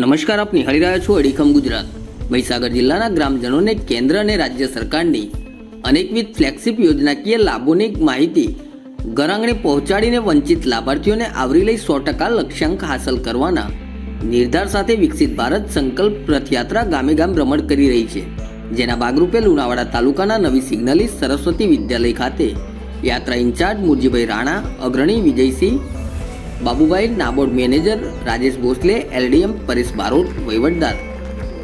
નમસ્કાર, આપ નિહાળી રહ્યા છો અડીખમ ગુજરાત. મહીસાગર જિલ્લાના ગ્રામજનોને કેન્દ્ર અને રાજ્ય સરકારની અનેકવિધ ફ્લેગશિપ યોજનાકીય લાભોની માહિતી ઘરઆંગણે પહોંચાડીને વંચિત લાભાર્થીઓને આવરી લઈ સો ટકા લક્ષ્યાંક હાંસલ કરવાના નિર્ધાર સાથે વિકસિત ભારત સંકલ્પ રથયાત્રા ગામે ગામ ભ્રમણ કરી રહી છે. જેના ભાગરૂપે લુણાવાડા તાલુકાના નવી સિગ્નલી સરસ્વતી વિદ્યાલય ખાતે યાત્રા ઇન્ચાર્જ મુરજીભાઈ રાણા, અગ્રણી વિજયસિંહ બાબુભાઈ નાબોર્ડ મેનેજર, રાજેશ ભોસલે, એલડીએમ પરેશ બારોટ વહીવટદાર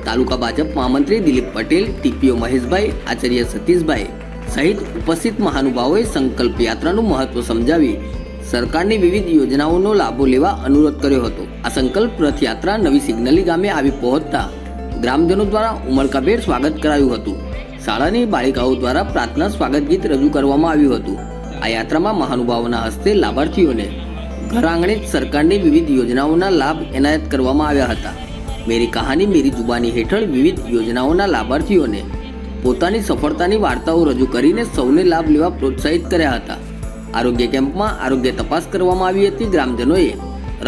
તાલુકા ભાજપ મહામંત્રી દિલીપ પટેલ, ટીપીઓ મહેશભાઈ, આચાર્ય સતીશભાઈ સહિત ઉપસ્થિત મહાનુભાવોએ સંકલ્પ યાત્રાનું મહત્વ સમજાવી સરકારની વિવિધ યોજનાઓનો લાભો લેવા અનુરોધ કર્યો હતો. આ સંકલ્પ રથયાત્રા નવી સિગ્નલી ગામે આવી પહોંચતા ગ્રામજનો દ્વારા ઉમળકાભેર સ્વાગત કરાયું હતું. શાળાની બાળિકાઓ દ્વારા પ્રાર્થના સ્વાગત ગીત રજૂ કરવામાં આવ્યું હતું. આ યાત્રામાં મહાનુભાવોના હસ્તે લાભાર્થીઓને ઘર જ સરકારની વિવિધ યોજનાઓના લાભ એનાયત કરવામાં આવ્યા હતા. મેરી કહાની મેરી જુબાની હેઠળ વિવિધ યોજનાઓના લાભાર્થીઓને પોતાની સફળતાની વાર્તાઓ રજૂ કરીને સૌને લાભ લેવા પ્રોત્સાહિત કર્યા હતા. આરોગ્ય કેમ્પમાં આરોગ્ય તપાસ કરવામાં આવી હતી. ગ્રામજનોએ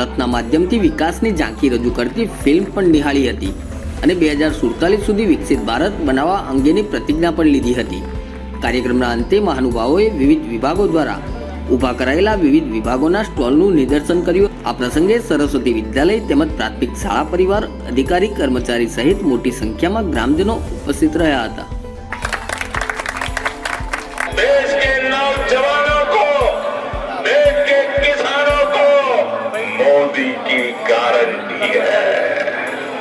રથના માધ્યમથી વિકાસની ઝાંખી રજૂ કરતી ફિલ્મ પણ નિહાળી હતી અને બે હજાર સુડતાલીસ સુધી વિકસિત ભારત બનાવવા અંગેની પ્રતિજ્ઞા પણ લીધી હતી. કાર્યક્રમના અંતે મહાનુભાવોએ વિવિધ વિભાગો દ્વારા ઊભા કરાયેલા વિવિધ વિભાગોના સ્ટોલનું નિદર્શન કર્યું આ પ્રસંગે સરસ્વતી વિદ્યાલય તેમજ પ્રાથમિક શાળા પરિવાર અધિકારી કર્મચારી સહિત મોટી સંખ્યામાં ગ્રામજનો ઉપસ્થિત રહ્યા હતા देश के नौजवानों को देश के किसानों को मोदी की गारंटी है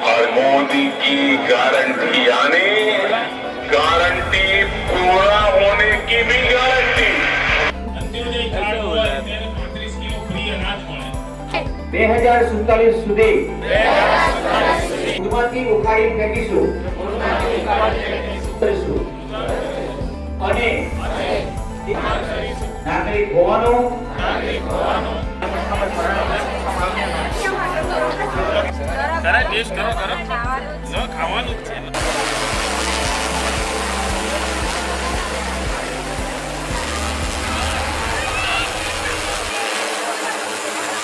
और मोदी की गारंटी બે હજાર સુડતાલીસ સુધી. ઉદમાંથી ઉખાડી ફેંકીશું. અને નાગરિક હોવાનું ટેસ્ટ કરો કરો ન ખાવાનું છે.